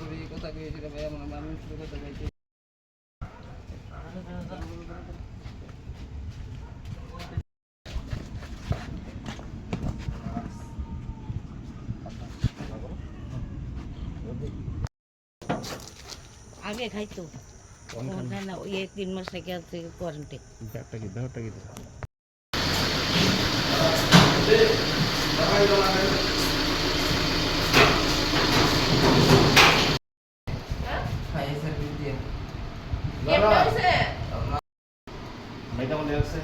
করি কথা কইছিল ভাই আমার মানুষ কথা কইছে। আগে খাইতো। না না ওই এই তিন মাস থেকে আছে কোয়ারেন্টাইন ব্যাপারটা কি ব্যাপারটা কি? মেয়েটা আমাদের আছে?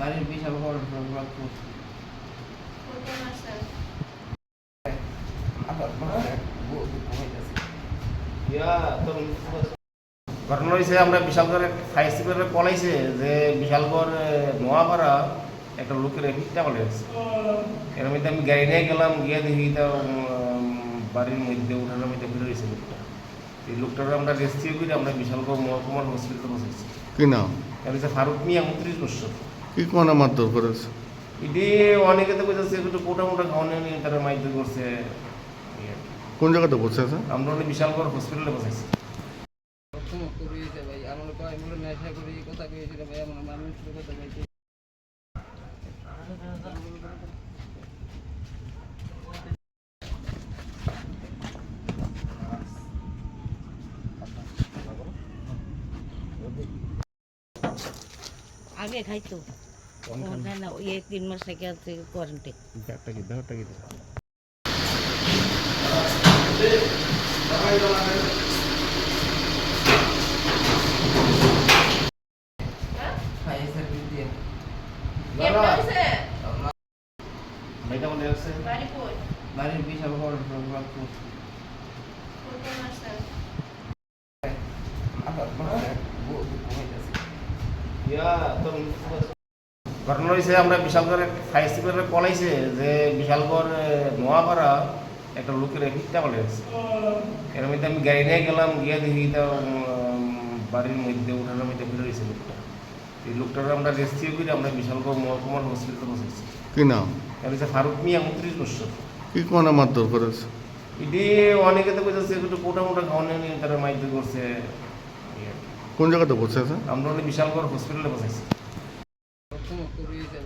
বাড়ির বিশাল বড় রংপুর তোর ঘটনা হয়েছে আমরা বিশালগড় ফায়ার সার্ভিসে পলাইছে যে বিশালগড় নোয়াপাড়া একটা লোকের ভিটটা বলে গেছে এর মধ্যে আমি গাড়ি নিয়ে গেলাম গিয়ে দেখি তা বাড়ির মধ্যে উঠানোর মধ্যে ফিরে রয়েছে লোকটা। এই লোকটার আমরা রেস্কিউ করে আমরা বিশালগড় মহকুমার হসপিটালে বসেছি কি নাম? এর হচ্ছে ফারুক মিয়া উনত্রিশ বছর। কি কোন মারধর করেছে? এটি অনেকে তো বুঝেছে একটু কোটা মোটা খাওয়ানো নিয়ে তারা মারধর করছে। কোন জায়গাতে বসে আছে আমরা অনেক বিশালগড় হসপিটালে বসেছি। প্রথম করিয়েছে ভাই আমার নেশা করি কথা কইছিলাম ভাই আমার মানুষ কথা কইছে আগে খাইতো। না না ওই এই তিন মাস থেকে আছে কোয়ারেন্টাইন ব্যাপারটা কি ব্যাপারটা কি? আছে? বাড়ির বিশাল বড় আবার মানে বউ দুঃখ হইতাছে। ইয়া তোর ঘটনা হয়েছে আমরা বিশালগড় ফায়ার সার্ভিসে পলাইছে যে বিশালগড় নোয়াপাড়া একটা লোকের বলে গেছে এর মধ্যে আমি গাড়ি নিয়ে গেলাম গিয়ে দেখি তা বাড়ির মধ্যে উঠানোর মধ্যে ফিরে রয়েছে লোকটা। এই লোকটার আমরা রেস্কিউ করে আমরা বিশালগড় মহকুমার হসপিটালে বসেছি কি নাম? এর হচ্ছে ফারুক মিয়া উনত্রিশ বছর। কি কোন মারধর করেছে? এটি অনেকে তো বুঝেছে একটু কোটা মোটা খাওয়ানো নিয়ে তারা মাইতে করছে। কোন জায়গাতে বসে আছে আমরা হলে বিশালগড় হসপিটালে বসেছি।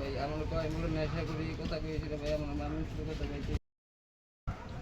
ভাই আমার কয় বলে নেশা করি কথা কইছিল ভাই আমার মানুষ কথা কইছে।